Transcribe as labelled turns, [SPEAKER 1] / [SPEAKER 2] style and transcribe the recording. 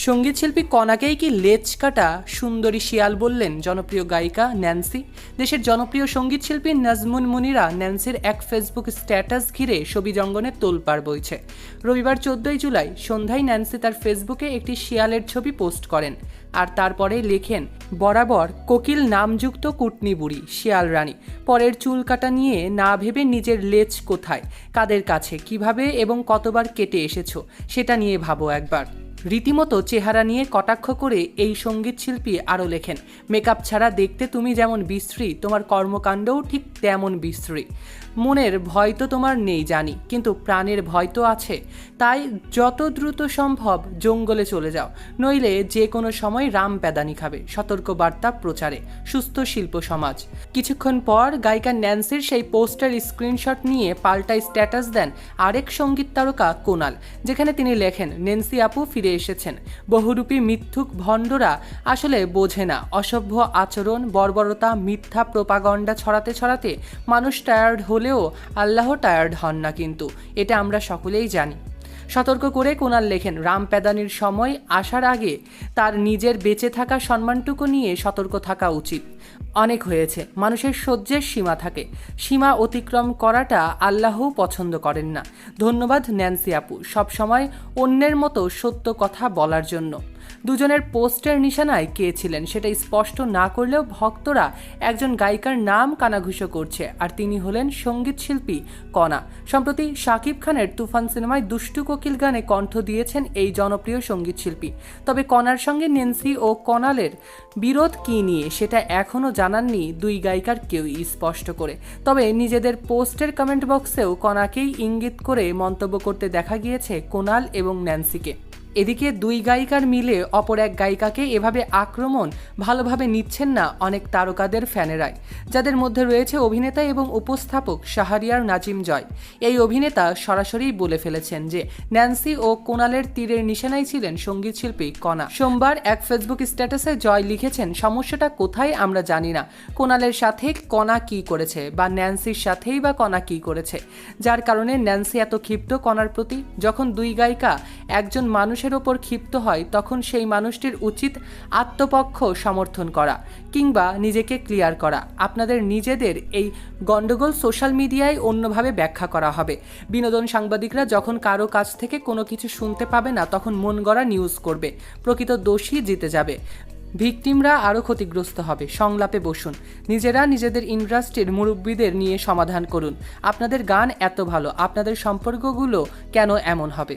[SPEAKER 1] সঙ্গীতশিল্পী কণাকেই কি লেজ কাটা সুন্দরী শিয়াল বললেন জনপ্রিয় গায়িকা ন্যান্সি। দেশের জনপ্রিয় সঙ্গীতশিল্পী নাজমুন মুনিরা ন্যান্সির এক ফেসবুক স্ট্যাটাস ঘিরে ছবি জঙ্গনে তোলপাড় বইছে। রবিবার চোদ্দই জুলাই সন্ধ্যায় ন্যান্সি তার ফেসবুকে একটি শিয়ালের ছবি পোস্ট করেন আর তারপরে লেখেন, বরাবর কোকিল নামযুক্ত কুটনি বুড়ি, শিয়াল রানী। পরের চুল কাটা নিয়ে না ভেবে নিজের লেজ কোথায়? কাদের কাছে? কীভাবে এবং কতবার কেটে এসেছ? সেটা নিয়ে ভাবো একবার। রীতিমতো চেহারা নিয়ে কটাক্ষ করে এই সংগীত শিল্পী আরও লেখেন, মেকআপ ছাড়া দেখতে তুমি যেমন বিশ্রী, তোমার কর্মকাণ্ডও ঠিক তেমন বিশ্রী। মনের ভয় তো তোমার নেই জানি, কিন্তু প্রাণের ভয় তো আছে। তাই যত দ্রুত সম্ভব জঙ্গলে চলে যাও, নইলে যে কোনো সময় রাম প্যাদানি খাবে সতর্ক বার্তা প্রচারে, সুস্থ শিল্প সমাজ। কিছুক্ষণ পর গায়িকা ন্যান্সির সেই পোস্টার স্ক্রিনশট নিয়ে পাল্টায় স্ট্যাটাস দেন আরেক সংগীত তারকা কোনাল, যেখানে তিনি লেখেন নেন্সি আপু ফিরে এসেছেন। বহুরূপী মিথ্যুক ভণ্ডরা আসলে বোঝে না। অসভ্য আচরণ, বর্বরতা, মিথ্যা প্রোপাগণ্ডা ছড়াতে ছড়াতে মানুষ টায়ার্ড হলেও আল্লাহ টায়ার্ড হন না কিন্তু। এটা আমরা সকলেই জানি। সতর্ক করে কোনাল লেখেন, রাম প্যাদানির সময় আসার আগে তার নিজের বেঁচে থাকা সম্মানটুকু নিয়ে সতর্ক থাকা উচিত। অনেক হয়েছে, মানুষের সহ্যের সীমা থাকে। সীমা অতিক্রম করাটা আল্লাহও পছন্দ করেন না। ধন্যবাদ ন্যান্সি আপু, সবসময় অন্যের মতো সত্য কথা বলার জন্য। দুজনের পোস্টের নিশানায় কে ছিলেন সেটা স্পষ্ট না করলেও ভক্তরা একজন গায়িকার নাম কানাঘুষো করছে, আর তিনি হলেন সংগীত শিল্পী কণা সম্প্রতি শাকিব খানের তুফান সিনেমায় দুষ্টু কোকিল গানে কণ্ঠ দিয়েছেন এই জনপ্রিয় সংগীত শিল্পী। তবে কণার সঙ্গে নেন্সি ও কনালের বিরোধ কী নিয়ে সেটা এখনও জানাননি দুই গায়িকার কেউই স্পষ্ট করে। তবে নিজেদের পোস্টের কমেন্ট বক্সেও কণাকেই ইঙ্গিত করে মন্তব্য করতে দেখা গিয়েছে কোনাল এবং ন্যান্সিকে এদিকে দুই গায়িকার মিলে অপর এক গায়িকাকে এভাবে আক্রমণ ভালোভাবে নিচ্ছেন না অনেক তারকাদের ফ্যানেরাই, যাদের মধ্যে রয়েছে অভিনেতা এবং উপস্থাপক শাহরিয়ার নাজিম জয়। এই অভিনেতা সরাসরি বলে ফেলেছেন যে, ন্যান্সি ও কোনালের তীরের নিশানায় ছিলেন সংগীত শিল্পী কণা সোমবার এক ফেসবুক স্ট্যাটাসে জয় লিখেছেন, সমস্যাটা কোথায় আমরা জানি না। কোনালের সাথে কণা কি করেছে বা ন্যান্সির সাথেই বা কণা কি করেছে? যার কারণে ন্যান্সি এত ক্ষিপ্ত কণার প্রতি, যখন দুই গায়িকা একজন মানুষের ওপর ক্ষিপ্ত হয়, তখন সেই মানুষটির উচিত আত্মপক্ষ সমর্থন করা কিংবা নিজেকে ক্লিয়ার করা। আপনাদের নিজেদের এই গণ্ডগোল সোশ্যাল মিডিয়ায় অন্যভাবে ব্যাখ্যা করা হবে। বিনোদন সাংবাদিকরা যখন কারও কাছ থেকে কোনো কিছু শুনতে পাবে না, তখন মন গড়া নিউজ করবে। প্রকৃত দোষী জিতে যাবে। ভিকটিমরা আরও ক্ষতিগ্রস্ত হবে। সংলাপে বসুন। নিজেরা নিজেদের ইন্ডাস্ট্রির মুরব্বীদের নিয়ে সমাধান করুন। আপনাদের গান এত ভালো। আপনাদের সম্পর্কগুলো কেন এমন হবে?